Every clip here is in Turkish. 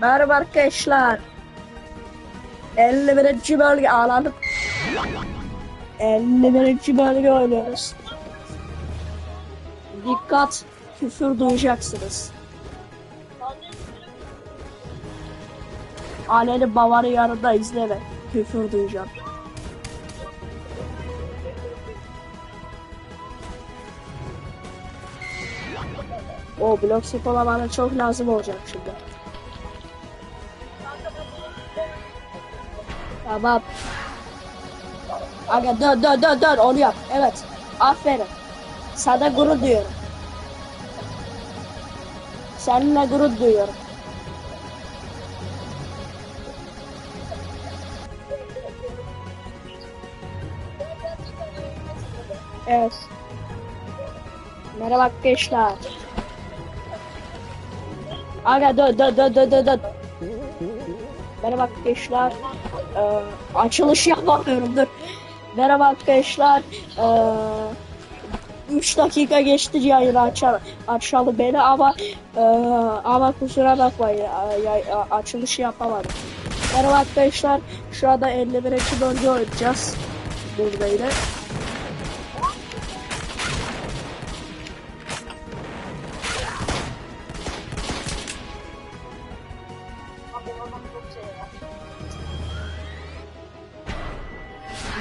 Merhaba arkadaşlar. 51. bölge alanı. 51. bölge oynuyoruz. Dikkat küfür duyacaksınız. Aleni babanın yanında izleme. Küfür duyacağım. O blok spola bana çok lazım olacak şimdi. Tamam. Aga dön dön dön dön onu yap. Evet. Aferin. Sana gurur duyuyorum. Seninle gurur duyuyorum. Evet. Merhaba arkadaşlar. Aga dön dön dön dön dön. Merhaba arkadaşlar. Ee, açılış yapamıyorum dur. Merhaba arkadaşlar. Ee, 3 dakika geçti yayını açar, açalı beni ama ee, ama kusura bakmayın ee, yay- açılış yapamadım. Merhaba arkadaşlar. Şu anda 51. bölge oynayacağız. Buradaydı.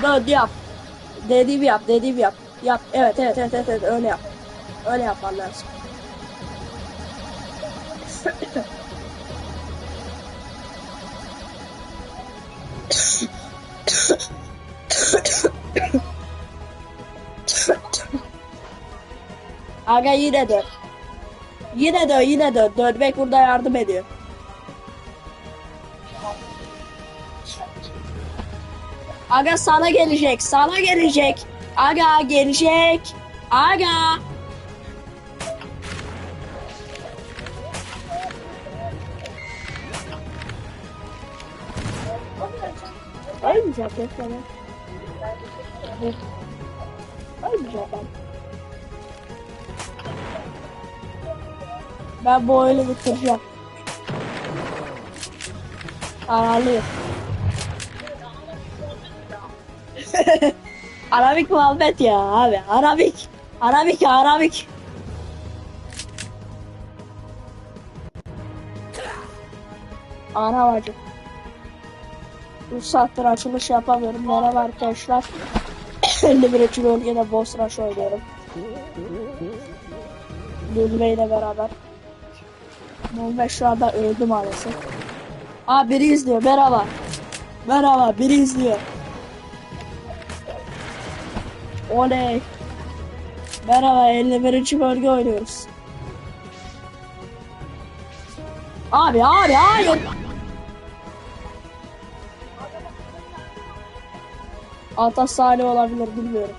Dön yap. Dediğimi yap, dediğimi yap. Yap. Evet, evet, evet, evet, evet. öyle yap. Öyle yapman lazım. Aga yine dön. Yine dön, yine dön. Dönmek burada yardım ediyor. Aga sana gelecek, sana gelecek. Aga gelecek. Aga. Ölmeyecek ya sana. Ölmeyecek ben. Ben bu oyunu bitireceğim. Kararlıyım. Arabik muhabbet ya abi. Arabik. Arabik Arabik. Ana bacı. Bu saattir açılış yapamıyorum. Merhaba arkadaşlar. 51. bölgede boss rush oynuyorum. Nurbe ile beraber. Nurbe şu anda öldü maalesef. Aa biri izliyor. Merhaba. Merhaba biri izliyor. Oley. Merhaba 51. bölge oynuyoruz. Abi abi hayır. Alta Salih olabilir bilmiyorum.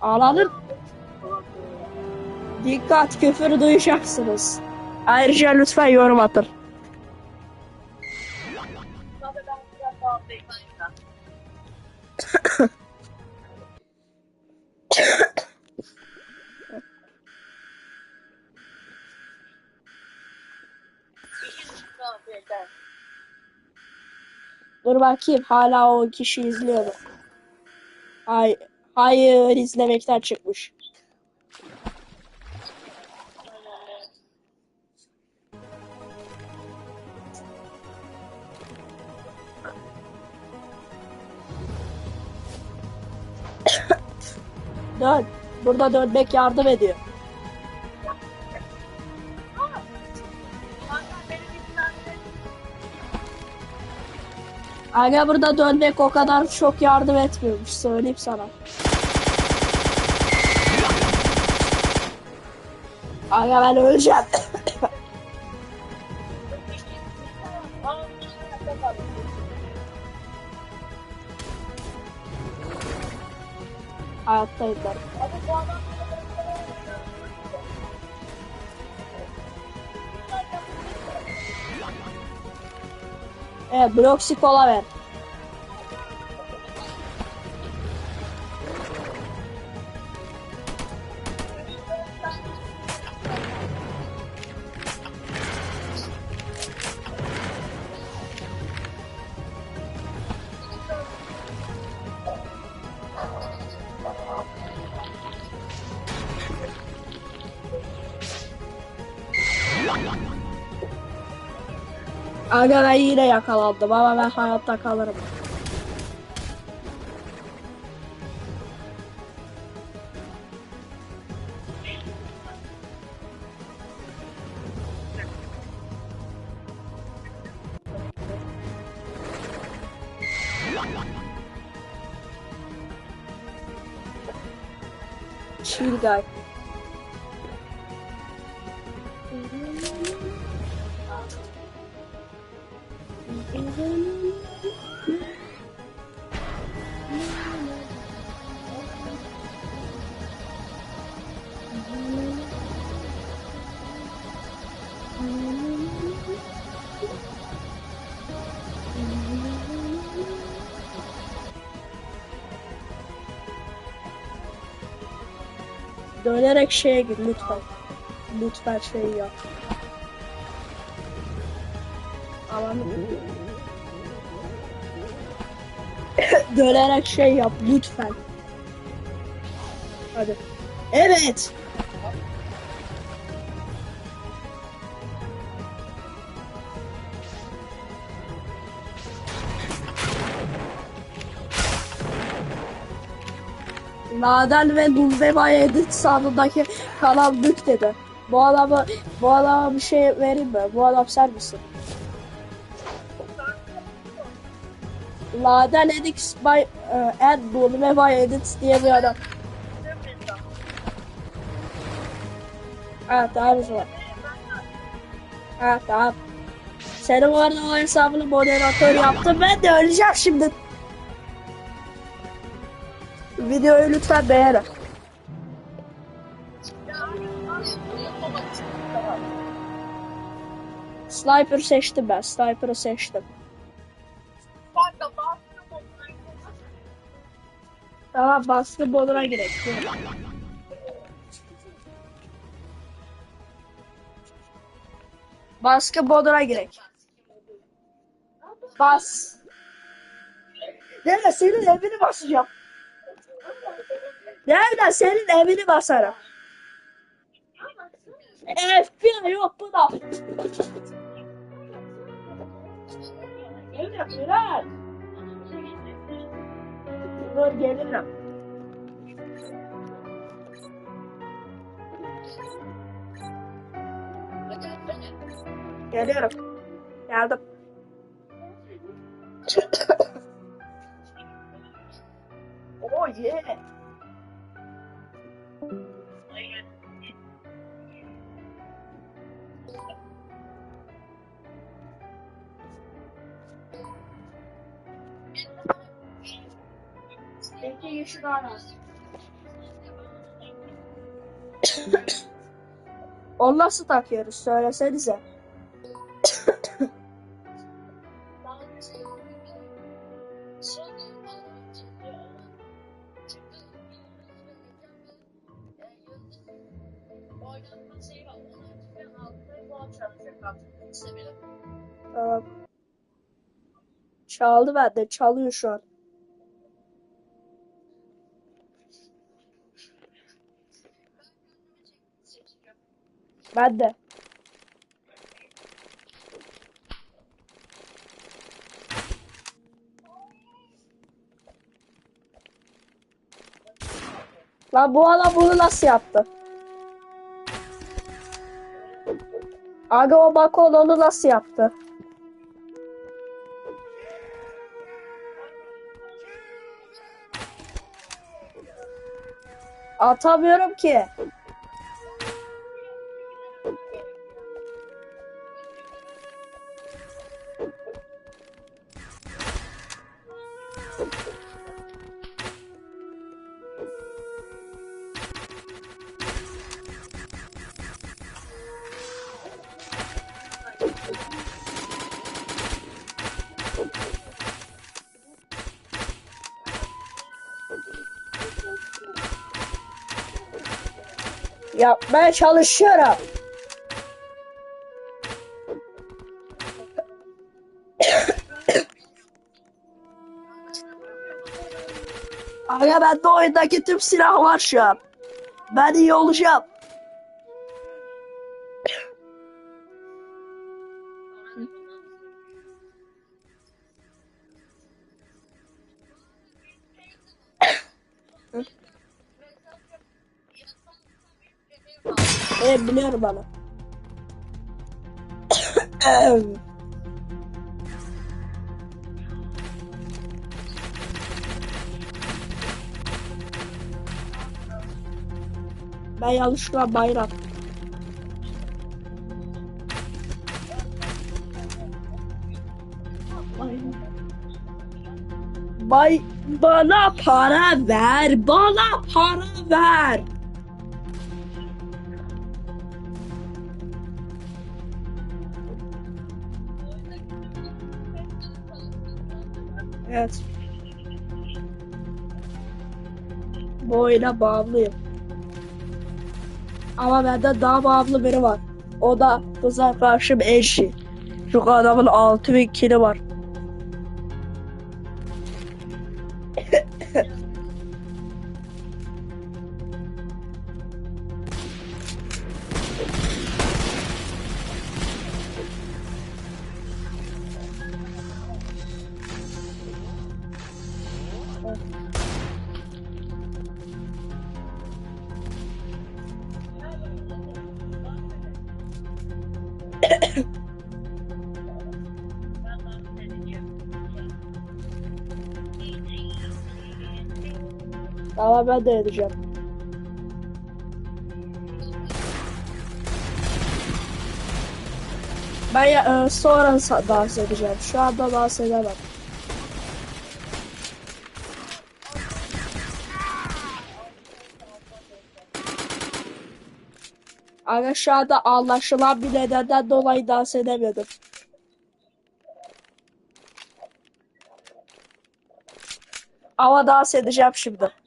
Ağlanır. Dikkat küfür duyacaksınız. Ayrıca lütfen yorum atın. Dur bakayım hala o kişi izliyor mu? Hayır, hayır izlemekten çıkmış. Dön. Burada dönmek yardım ediyor. Aga burada dönmek o kadar çok yardım etmiyormuş söyleyeyim sana. Aga ben öleceğim. Ben. Evet, Bloxy kola ver. Aga ben yine yakalandım ama ben hayatta kalırım. Chill guy. Dönerek şeye gir lütfen. Lütfen şey yap. Aman. Dönerek şey yap lütfen. Hadi. Evet. Naden ve Nuzeba Edit sanındaki kanal Lük dedi. Bu adamı, bu adama bir şey vereyim mi? Bu adam sen misin? Laden Edix by uh, and Nuzeba Edit diye bir adam. Evet o zaman. Evet tamam. Senin arada o hesabını moderatör yaptım. Ben de öleceğim şimdi. Videoyu lütfen beğenin. Sniper seçtim ben. Sniper'ı seçtim. Tamam baskı bodura gerek. Baskı bodura gerek. Bas. Deme senin evini basacağım. Nereden senin evini basarım. FBI yok bu da. Gelirim Bilal. Dur gelirim. Geliyorum. Geldim. Oh yeah. Peki yeşil aras. Onu nasıl takıyoruz söylesenize. Tamam. Çaldı bende. Çalıyor şu an. Ben de. Lan bu adam bunu nasıl yaptı? Aga o Bakon onu nasıl yaptı? Atamıyorum ki. yapmaya çalışıyorum. Aga bende oyundaki tüm silah var şu an. Ben iyi olacağım. Evet biliyorum bana. ben yanlışlıkla bayram. Bay bana para ver, bana para ver. Evet. Bu oyuna bağımlıyım. Ama bende daha bağımlı biri var. O da kız arkadaşım Enşi. Çünkü adamın 6000 kili var. Ama ben de edeceğim. Ben ya, e, sonra dans edeceğim. Şu anda dans edemem. Anda anlaşılan bir nedenden dolayı dans edemedim. Ama dans edeceğim şimdi.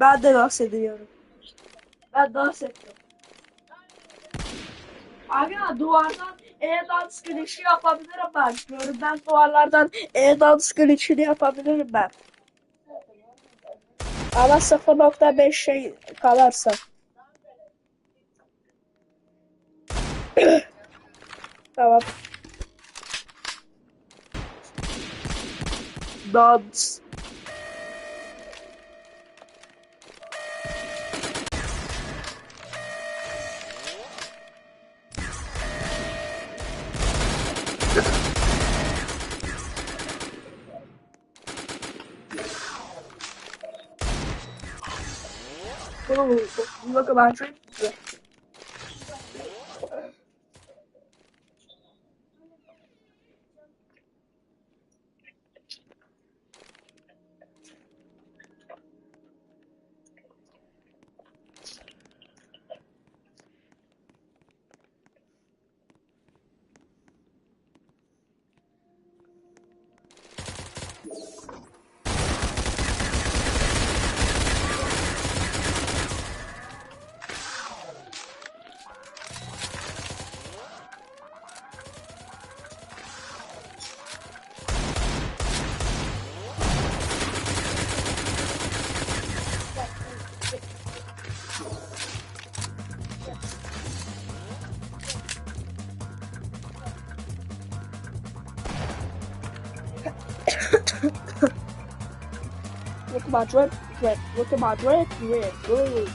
Ben de dans ediyorum. Ben dans ettim. Aga duvardan e-dans glitch'i yapabilirim ben. Görünmez duvarlardan e-dans glitch'ini yapabilirim ben. Ama 0.5 şey kalarsa. tamam. Dans. Oh, look at my drink. Madrid, Madrid, Look at Madrid, Madrid.